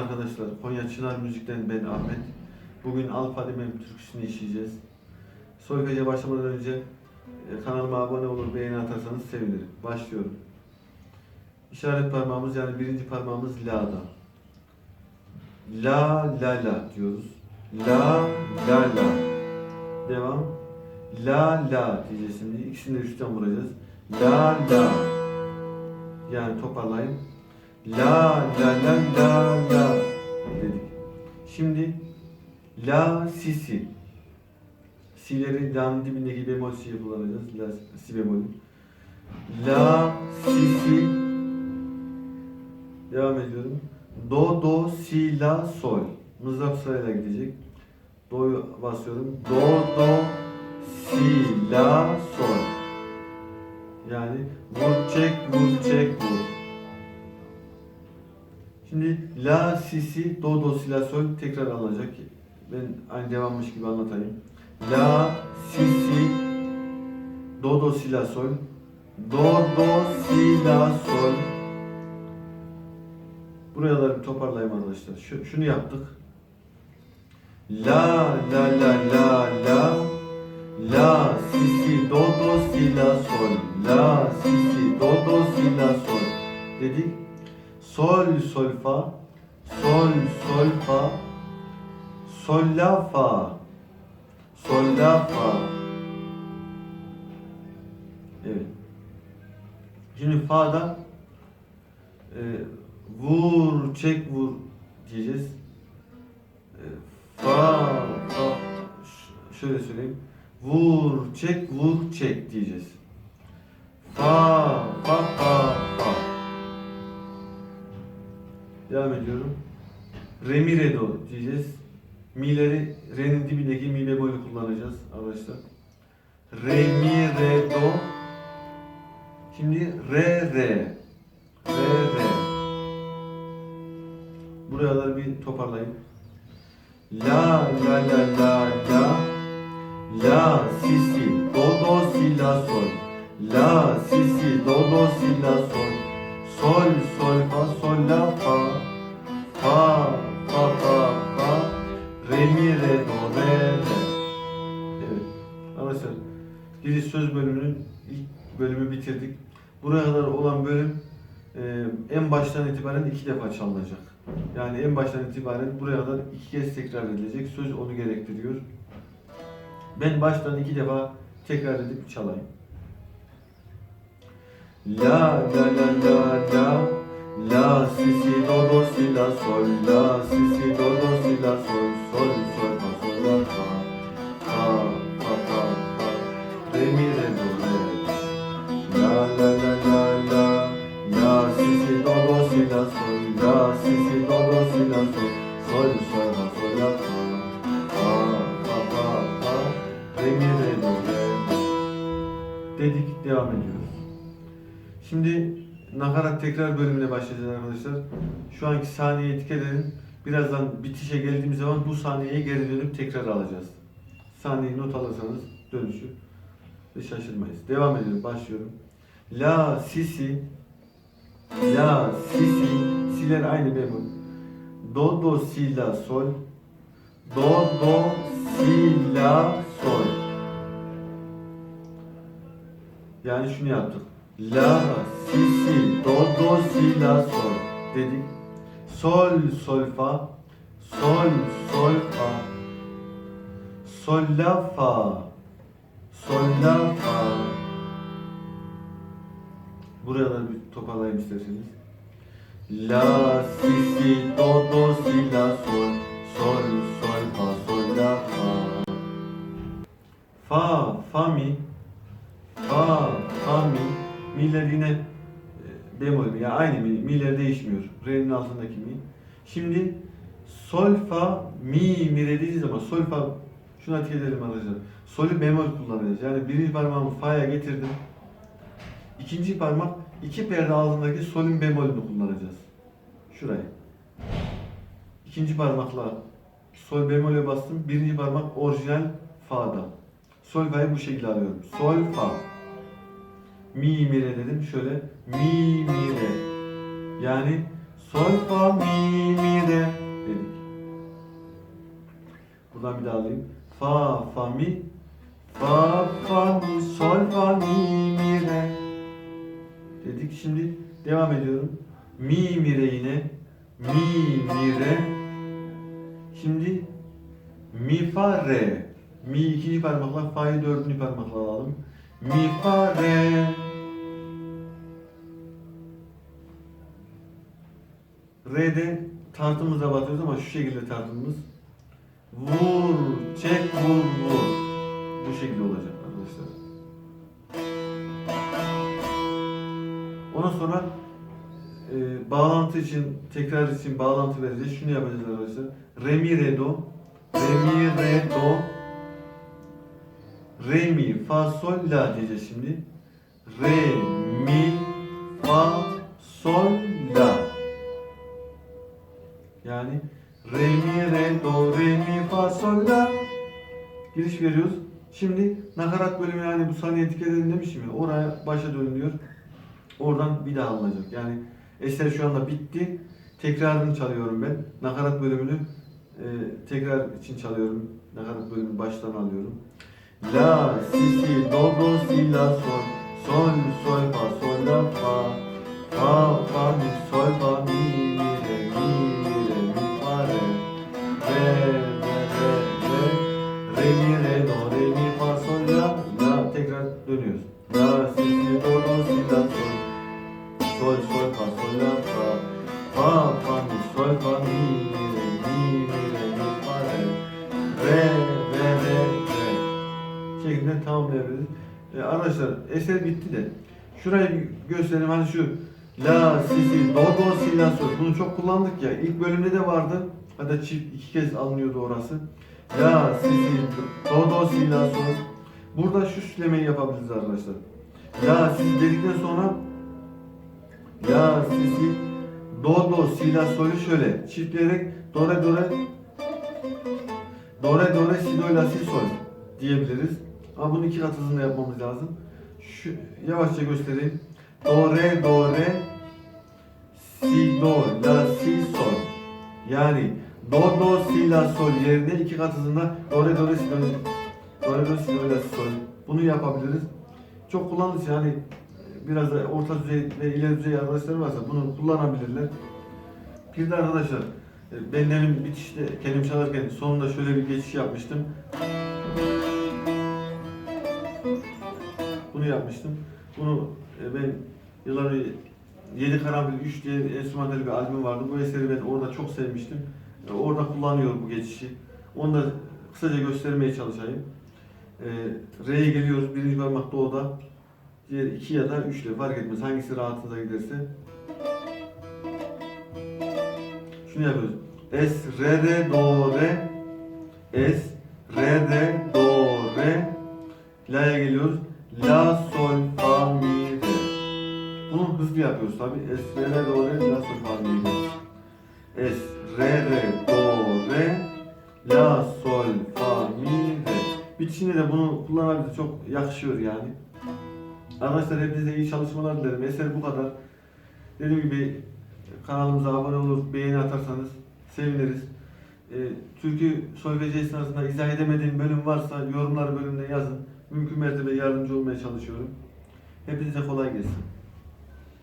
arkadaşlar. Konya Çınar Müzik'ten ben Ahmet. Bugün Alfa Demem türküsünü işleyeceğiz. Solfeje başlamadan önce e, kanalıma abone olur, beğeni atarsanız sevinirim. Başlıyorum. İşaret parmağımız yani birinci parmağımız La'da. La, la, la diyoruz. La, la, la. Devam. La, la diyeceğiz şimdi. İkisini de üstten vuracağız. La, la. Yani toparlayın. La la la la la dedik. Şimdi la si si. Si'leri la'nın dibindeki bemol si'ye kullanacağız. La si bemolü. La si si. Devam ediyorum. Do do si la sol. Mızrap sırayla gidecek. Do'yu basıyorum. Do do si la sol. Yani vur çek vur çek vur. Şimdi la si si do do si la sol tekrar alınacak. Ben aynı devammış gibi anlatayım. La si si do do si la sol do do si la sol Buraya da bir toparlayayım arkadaşlar. Şu, şunu yaptık. La la la la la La si si do do si la sol La si si do do si la sol dedik. Sol sol fa sol sol fa sol la fa sol la fa Evet. Şimdi fa'da e, vur çek vur diyeceğiz. E, fa fa şöyle söyleyeyim. Vur çek vur çek diyeceğiz. Fa Devam ediyorum. Re diyeceğiz. Mi'leri re'nin dibindeki mi bemolü kullanacağız arkadaşlar. Re mi re do. Şimdi re re. Re re. Buraları bir toparlayın. La la la la la. La si si do do si la sol. La si si do do si la sol. Sol sol fa sol la fa. Fa fa fa fa. Re mi re do re re. Evet. Arkadaşlar giriş söz bölümünün ilk bölümü bitirdik. Buraya kadar olan bölüm e, en baştan itibaren iki defa çalınacak. Yani en baştan itibaren buraya kadar iki kez tekrar edilecek. Söz onu gerektiriyor. Ben baştan iki defa tekrar edip çalayım. La la la la la La si si do do si la sol. La si si do do si la sol. Sol sol fa sol la fa. Fa fa fa fa. Re mi re do re. La la la la la. La si si do do si la sol. La si si do do si la sol. Sol sol fa sol la fa. Fa fa fa fa. Re mi re do re. Dedik devam ediyoruz. Şimdi nakarat tekrar bölümüne başlayacağız arkadaşlar. Şu anki saniyeye dikkat edin. Birazdan bitişe geldiğimiz zaman bu saniyeye geri dönüp tekrar alacağız. Saniyeyi not alırsanız dönüşü ve şaşırmayız. Devam ediyorum. Başlıyorum. La si si La si si Siler aynı bemol. Do do si la sol Do do si la sol Yani şunu yaptık. La, si, si, do, do, si, la, sol dedik. Sol, sol, fa. Sol, sol, fa. Sol, la, fa. Sol, la, fa. Buraya da bir toparlayayım isterseniz. La, si, si, do, do, si, la, sol. Sol, sol, fa, sol, la, fa. Fa, fa mi. Fa, fa, mi. Mi'ler yine e, bemol mi? Yani aynı mi? Mi'ler değişmiyor. Re'nin altındaki mi. Şimdi sol, fa, mi, mi re dediği zaman sol, fa şuna dikkat edelim arkadaşlar. Solü bemol kullanacağız. Yani birinci parmağımı fa'ya getirdim. İkinci parmak iki perde altındaki solün bemolünü kullanacağız. Şuraya. İkinci parmakla sol bemole bastım. Birinci parmak orijinal fa'da. Sol fa'yı bu şekilde alıyorum. Sol fa. Mi mi re dedim. Şöyle mi mi re. Yani sol fa mi mi re dedik. Buradan bir daha alayım. Fa fa mi fa fa mi sol fa mi mi re dedik. Şimdi devam ediyorum. Mi mi re yine mi mi re Şimdi mi fa re mi ikinci parmakla fa'yı dördüncü parmakla alalım. Mi fa re Re'de tartımıza batıyoruz ama şu şekilde tartımımız. Vur, çek, vur, vur. Bu şekilde olacak arkadaşlar. Ondan sonra e, bağlantı için, tekrar için bağlantı vereceğiz. Şunu yapacağız arkadaşlar. Re mi re do, re mi re do, re mi fa sol la diyeceğiz şimdi. Re mi fa sol la. Yani re mi re do re mi fa sol la. Giriş veriyoruz. Şimdi nakarat bölümü yani bu saniye dikkat edin demişim ya oraya başa dönülüyor. Oradan bir daha alınacak. Yani eser şu anda bitti. Tekrarını çalıyorum ben. Nakarat bölümünü e, tekrar için çalıyorum. Nakarat bölümünü baştan alıyorum. La, si, si, do, do, si, la, sol. Sol, sol, fa, sol, la, fa. Fa, fa, mi, sol, fa, mi, mi, re, mi, Şeklinde tamamlayabiliriz. E, arkadaşlar eser bitti de şurayı göstereyim hani şu La, si, si, do, do, si, la, sol. Bunu çok kullandık ya. İlk bölümde de vardı. Hatta çift iki kez alınıyordu orası. La, si, si, do, do, si, la, sol. Burada şu sülemeyi yapabiliriz arkadaşlar. La, si dedikten sonra La, si, si, do, do, si, la, sol'ü şöyle çiftleyerek do, re, do, re, do, re, do, re, si, do, la, si, sol diyebiliriz. Ama bunu iki kat hızında yapmamız lazım. Şu, yavaşça göstereyim. Do, re, do, re, si, do, la, si, sol. Yani do, do, si, la, sol yerine iki kat hızında do, re, do, re, si, do, do, re, do, si, do, la, si, sol. Bunu yapabiliriz. Çok kullanılır yani biraz da orta düzey ve ileri düzey arkadaşlar varsa bunu kullanabilirler. Bir de arkadaşlar e, ben demin bitişte kendim çalarken sonunda şöyle bir geçiş yapmıştım. Bunu yapmıştım. Bunu e, ben yılları 7 Karanfil 3 diye enstrümantal bir albüm vardı. Bu eseri ben orada çok sevmiştim. E, Orada kullanıyorum bu geçişi. Onu da kısaca göstermeye çalışayım. E, Re'ye geliyoruz. Birinci parmak doğuda. Diğer iki ya da üçle fark etmez. Hangisi rahatınıza giderse. Şunu yapıyoruz. Es, re, re, do, re. Es, re, re, do, yapıyoruz tabi. Es, re, re, do, re, la, sol, fa, re. Es, re, re, do, re. La, sol, fa, mi, re. Bitişinde de bunu kullanabiliriz. Çok yakışıyor yani. Arkadaşlar hepinize iyi çalışmalar dilerim. Eser bu kadar. Dediğim gibi kanalımıza abone olur, beğeni atarsanız seviniriz. Ee, türkü solfeji esnasında izah edemediğim bölüm varsa yorumlar bölümünde yazın. Mümkün mertebe yardımcı olmaya çalışıyorum. Hepinize kolay gelsin.